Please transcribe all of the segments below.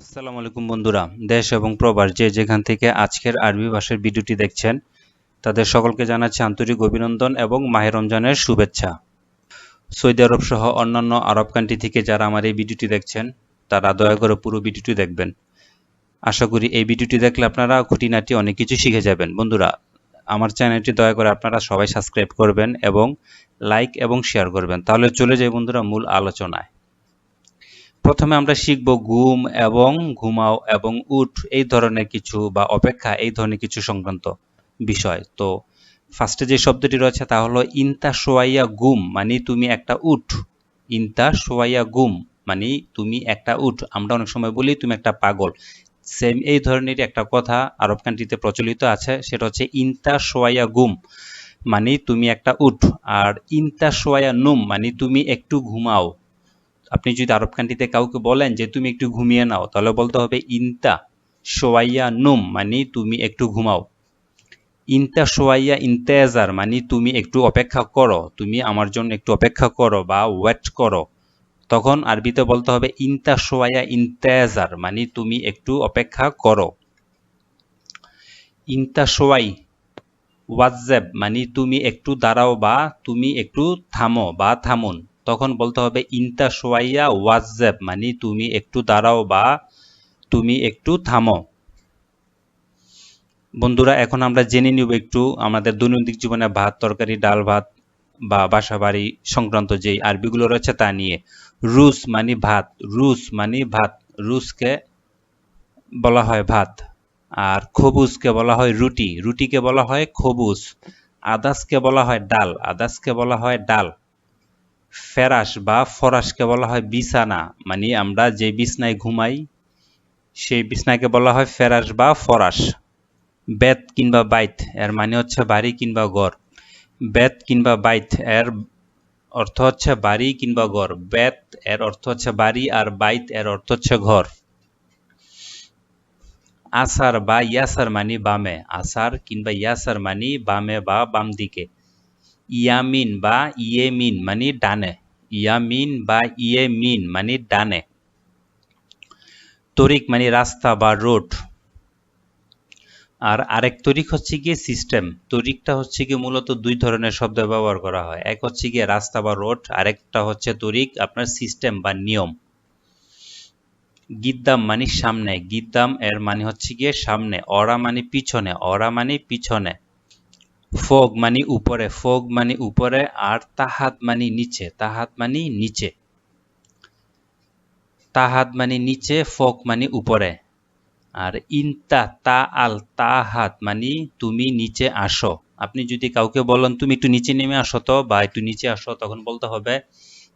আসসালামু আলাইকুম বন্ধুরা, দেশ এবং প্রবাস যে যেখান থেকে আজকের আরবি ভাষার ভিডিওটি দেখছেন, তাদের সকলকে জানাচ্ছি আন্তরিক অভিনন্দন এবং মাহের রমজানের শুভেচ্ছা। সৌদি আরব সহ অন্যান্য আরব কান্ট্রি থেকে যারা আমার এই ভিডিওটি দেখছেন, তারা দয়া করে পুরো ভিডিওটি দেখবেন। আশা করি এই ভিডিওটি দেখলে আপনারা খুঁটিনাটি অনেক কিছু শিখে যাবেন। বন্ধুরা, আমার চ্যানেলটি দয়া করে আপনারা সবাই সাবস্ক্রাইব করবেন এবং লাইক এবং শেয়ার করবেন। তাহলে চলে যাই বন্ধুরা মূল আলোচনায়। প্রথমে আমরা শিখব ঘুম এবং ঘুমাও এবং উঠ, এই ধরনের কিছু বা অপেক্ষা, এই ধরনের কিছু সংক্রান্ত বিষয়। তো ফার্স্টে যে শব্দটি রয়েছে তা হলো ইনতা সোয়াইয়া গুম মানে তুমি একটা উঠ। ইনতা সোয়াইয়া গুম মানে তুমি একটা উঠ। আমরা অনেক সময় বলি তুমি একটা পাগল। সেম এই ধরনের একটা কথা আরব কান্ট্রিতে প্রচলিত আছে, সেটা হচ্ছে ইনতা সোয়াইয়া গুম মানে তুমি একটা উঠ। আর ইনতা সোয়াইয়া নুম মানে তুমি একটু ঘুমাও। আপনি যদি আরব কান্ট্রিতে কাউকে বলেন যে তুমি একটু ঘুমিয়ে নাও, তাহলে বলতে হবে ইনতা সোয়াইয়া নুম মানে তুমি একটু ঘুমাও। ইনতা সোয়াইয়া ইন্তেজার মানে তুমি একটু অপেক্ষা করো, তুমি আমার জন্য একটু অপেক্ষা করো বা ওয়েট করো। তখন আরবিতে বলতে হবে ইনতা সোয়াইয়া ইন্তেজার মানে তুমি একটু অপেক্ষা করো। ইনতা সোয়াই ওয়াজেব মানে তুমি একটু দাঁড়াও বা তুমি একটু থামো বা থামুন। তখন বলতে হবে, ইনতা সোয়াইয়া ওয়াজেব মানে তুমি একটু দাঁড়াও বা তুমি একটু থামো। বন্ধুরা, এখন আমরা জেনে নিব একটু আমাদের দৈনন্দিন জীবনে ভাত, তরকারি, ডাল ভাত বা বাসা বাড়ি সংক্রান্ত যে আরবিগুলো রয়েছে তা নিয়ে। রুস মানে ভাত, রুস মানে ভাত, রুসকে বলা হয় ভাত, আর খবুজকে বলা হয় রুটি, রুটিকে বলা হয় খবুজ আদাসকে বলা হয় ডাল, আদাসকে বলা হয় ডাল। ফেরাস বা ফরাসকে বলা হয় বিছানা। মানে আমরা যে বিছনায় ঘুমাই, সেই বিছনাকে বলা হয় ফেরাস বা ফরাস। বেত কিংবা বাইত, এর মানে হচ্ছে বাড়ি কিংবা ঘর। বেত কিংবা বাইত, এর অর্থ হচ্ছে বাড়ি কিংবা ঘর। বেত, এর অর্থ হচ্ছে বাড়ি, আর বাইত, এর অর্থ হচ্ছে ঘর। আসার বা ইয়াসার মানি বামে। আসার কিংবা ইয়াসার মানি বামে বা বাম দিকে ইয়ামিন বা ইয়েমিন মানে ডানে। ইয়ামিন বা ইয়েমিন মানে ডানে। তরিক মানে রাস্তা বা রোড। আর আরেক তরিক হচ্ছে গিয়ে সিস্টেম। তরিকটা হচ্ছে গিয়ে মূলত দুই ধরনের শব্দ ব্যবহার করা হয়। এক হচ্ছে গিয়ে রাস্তা বা রোড, আরেকটা হচ্ছে তরিক, আপনার সিস্টেম বা নিয়ম। গিদ্দাম মানে সামনে, গিদ্দাম এর মানে হচ্ছে গিয়ে সামনে, অরা মানে পিছনে, অরা মানে পিছনে। ফোগ মানে উপরে, ফোগ মানে উপরে আর তাহাত মানে নিচে, তাহাত মানে নিচে। তাহাত মানে নিচে ফোক মানে উপরে। আর ইনতা তা আল তাহাত মানে তুমি নিচে আসো। আপনি যদি কাউকে বলেন, তুমি একটু নিচে নেমে আসো তো বা একটু নিচে আসো তখন বলতে হবে,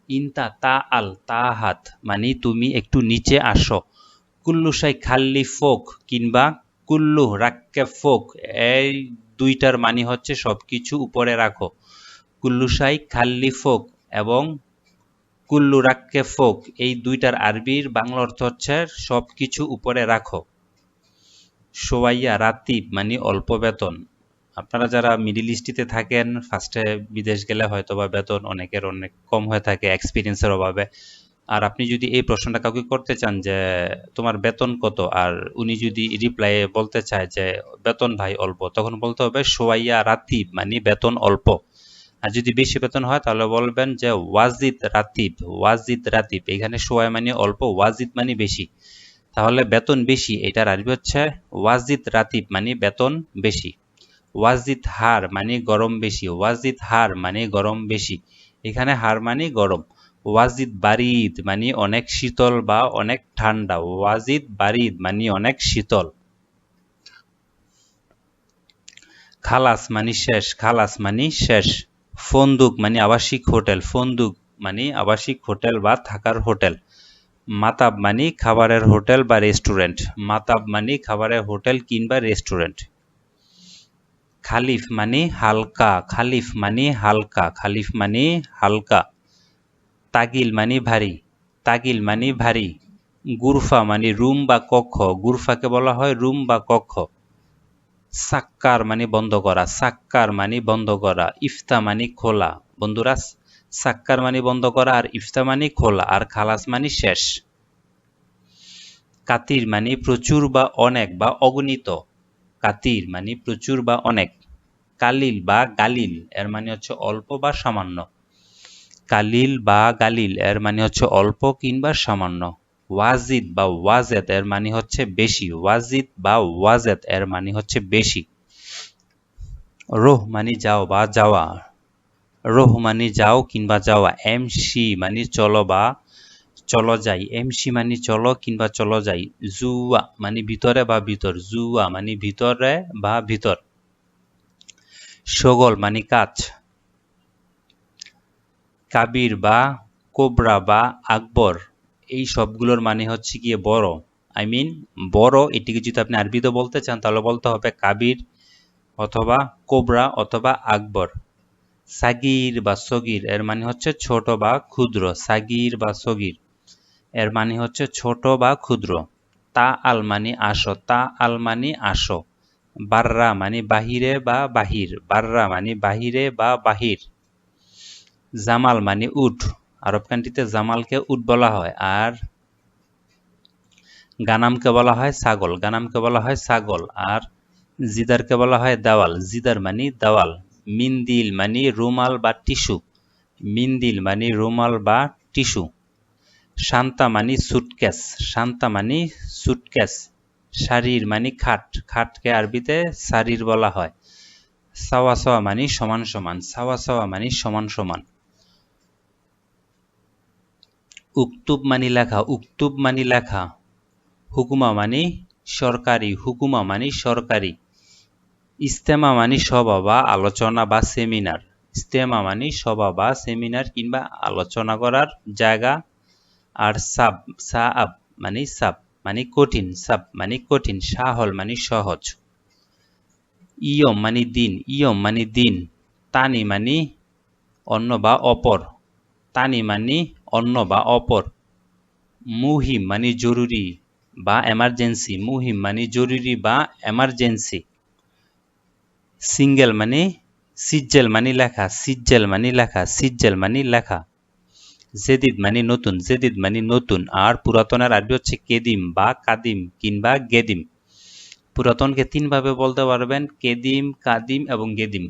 ইনতা তা আল তাহাত মানে তুমি একটু নিচে আসো। কুল্লু সাই খাল্লি ফোক কিংবা কুল্লু রাক্কে ফোক এই দুইটার মানে হচ্ছে সবকিছু উপরে রাখো। কুল্লুসাই খাল্লি ফোক এবং কুল্লু রাক্কে ফোক। এই দুইটার আরবির বাংলা অর্থ হচ্ছে সবকিছু উপরে রাখো। সোয়াইয়া রাতিব মানে অল্প বেতন। আপনারা যারা মিডিল ইস্টিতে থাকেন ফার্স্টে বিদেশ গেলে হয়তো বা বেতন অনেকের অনেক কম হয়ে থাকে এক্সপিরিয়েন্সের অভাবে। আর আপনি যদি এই প্রশ্নটা কাউকে করতে চান যে, তোমার বেতন কত? আর উনি যদি রিপ্লাই বলতে চায় যে, বেতন ভাই অল্প, তখন বলতে হবে, সোয়াইয়া রাতিব মানে বেতন অল্প। আর যদি বেশি বেতন হয়, তাহলে বলবেন যে, ওয়াজিদ রাতিব ওয়াজিদ রাতিব, এখানে সোয়াই মানে অল্প, ওয়াজিদ মানে বেশি। তাহলে বেতন বেশি, এটার আরবি হচ্ছে, ওয়াজিদ রাতিব মানে বেতন বেশি। ওয়াজিদ হার মানে গরম বেশি। ওয়াজিদ হার মানে গরম বেশি। এখানে হার মানে গরম। ওয়াজিদ বারিদ মানে অনেক শীতল বা অনেক ঠান্ডা। ওয়াজিদ বারিদ মানে অনেক শীতল। খালাস মানে শেষ, খালাস মানে শেষ। ফন্দুক মানে আবাসিক হোটেল, ফন্দুক মানে আবাসিক হোটেল বা থাকার হোটেল। মাতাব মানে খাবারের হোটেল বা রেস্টুরেন্ট। মাতাব মানে খাবারের হোটেল কিংবা রেস্টুরেন্ট। খালিফ মানে হালকা, খালিফ মানে হালকা, খালিফ মানে হালকা। তাগিল মানে ভারী, তাগিল মানে ভারী, গুরফা মানে রুম বা কক্ষ, গুরফাকে বলা হয় রুম বা কক্ষ। সাক্কার মানে বন্ধ করা, সাক্কার মানে বন্ধ করা, ইফতা মানে খোলা। বন্ধুরা, সাক্কার মানে বন্ধ করা আর ইফতা মানে খোলা আর খালাস মানে শেষ। কাতির মানে প্রচুর বা অনেক বা অগণিত। কাতির মানে প্রচুর বা অনেক। কালিল বা গালিল, এর মানে হচ্ছে অল্প বা সামান্য। কালিল বা গালিল, এর মানে হচ্ছে অল্প কিংবা সামান্য। ওয়াজিদ বা ওয়াজেদ, এর মানে হচ্ছে বেশি। ওয়াজিদ বা ওয়াজেদ, এর মানে হচ্ছে বেশি। রোহ মানে যাও বা যাওয়া। রোহ মানে যাও কিংবা যাওয়া। এম সি মানে চলো বা চলো যাই। এম সি মানে চলো কিংবা চলো যাই। জুয়া মানে ভিতরে বা ভিতর। জুয়া মানে ভিতরে বা ভিতর। সগল মানে কাজ। কাবির বা কোবরা বা আকবর, এই সবগুলোর মানে হচ্ছে গিয়ে বড়। আই মিন বড় এটিকে যদি আপনি আরবিতে বলতে চান, তাহলে বলতে হবে কাবির অথবা কোবরা অথবা আকবর। সাগির বা সগির, এর মানে হচ্ছে ছোট বা ক্ষুদ্র। সাগির বা সগির, এর মানে হচ্ছে ছোট বা ক্ষুদ্র। তা আল মানে আসো, তা আল মানে আসো। বাররা মানে বাহিরে বা বাহির। বাররা মানে বাহিরে বা বাহির। জামাল মানে উট। আরব কান্ট্রিতে জামালকে উট বলা হয় আর গানামকে বলা হয় ছাগল। গানামকে বলা হয় ছাগল আর জিদারকে বলা হয় দেওয়াল। জিদার মানে দেওয়াল। মিন্দিল মানে রুমাল বা টিস্যু। মিন্দিল মানে রুমাল বা টিস্যু। শান্তা মানে সুটকেস শান্তা মানে সুটকেস শারীর মানে খাট। খাটকে আরবিতে শারীর বলা হয়। সাওয়া সাওয়া মানে সমান সমান। সাওয়া সাওয়া মানে সমান সমান। উক্তুব মানি লেখা, উক্তুব মানি লেখা। হুকুমা মানি সরকারি, হুকুমা মানি সরকারি। ইস্তেমা মানি সভা বা আলোচনা বা সেমিনার। ইস্তেমা মানি সভা বা সেমিনার কিংবা আলোচনা করার জায়গা। আর সাব সা আব মানে সাব মানে কঠিন, সাব মানে কঠিন, সাহল মানে সহজ। ইয়ম মানে দিন, ইয়ম মানে দিন। তানি মানে অন্য বা অপর। তানি মানে অন্য বা অপর। মুহিম মানে জরুরি বা এমার্জেন্সি মুহিম মানে জরুরি বা এমার্জেন্সি সিঙ্গেল মানে সিজ্জেল মানে লেখা। সিজ্জেল মানে লেখা। সিজ্জেল মানে লেখা। জেদিদ মানে নতুন। জেদিদ মানে নতুন। আর পুরাতনের আরবি হচ্ছে কেদিম বা কাদিম কিংবা গেদিম। পুরাতনকে তিনভাবে বলতে পারবেন, কেদিম, কাদিম এবং গেদিম।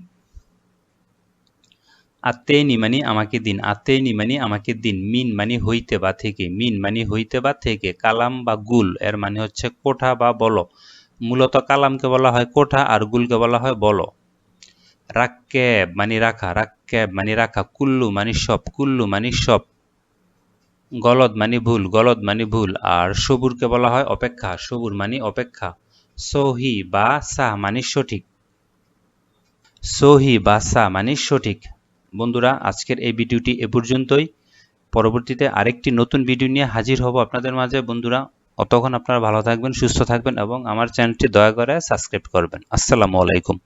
আত্মেনি মানে আমাকে দিন আত্মেনি মানে আমাকে দিন, মিন মানে হইতে বা থেকে, মিন মানে হইতে বা থেকে, কালাম বা গুল, এর মানে হচ্ছে কোঠা বা বলো। মূলত কালামকে বলা হয় কোঠা আর গুলকে বলা হয় বলো। রাক্কেব মানে রাখা, রাক্কেব মানে রাখা, কুল্লু মানে সব, কুল্লু মানে সব। গলদ মানে ভুল, গলদ মানে ভুল, আর সবুরকে বলা হয় অপেক্ষা, সবুর মানে অপেক্ষা। সহি বা সা মানে সঠিক। সহি বা সা মানে সঠিক। বন্ধুরা, আজকের এই ভিডিওটি এ পর্যন্তই। পরবর্তীতে আরেকটি নতুন ভিডিও নিয়ে হাজির হব আপনাদের মাঝে। বন্ধুরা, অতক্ষণ আপনারা ভালো থাকবেন, সুস্থ থাকবেন এবং আমার চ্যানেলটি দয়া করে সাবস্ক্রাইব করবেন। আসসালামু আলাইকুম।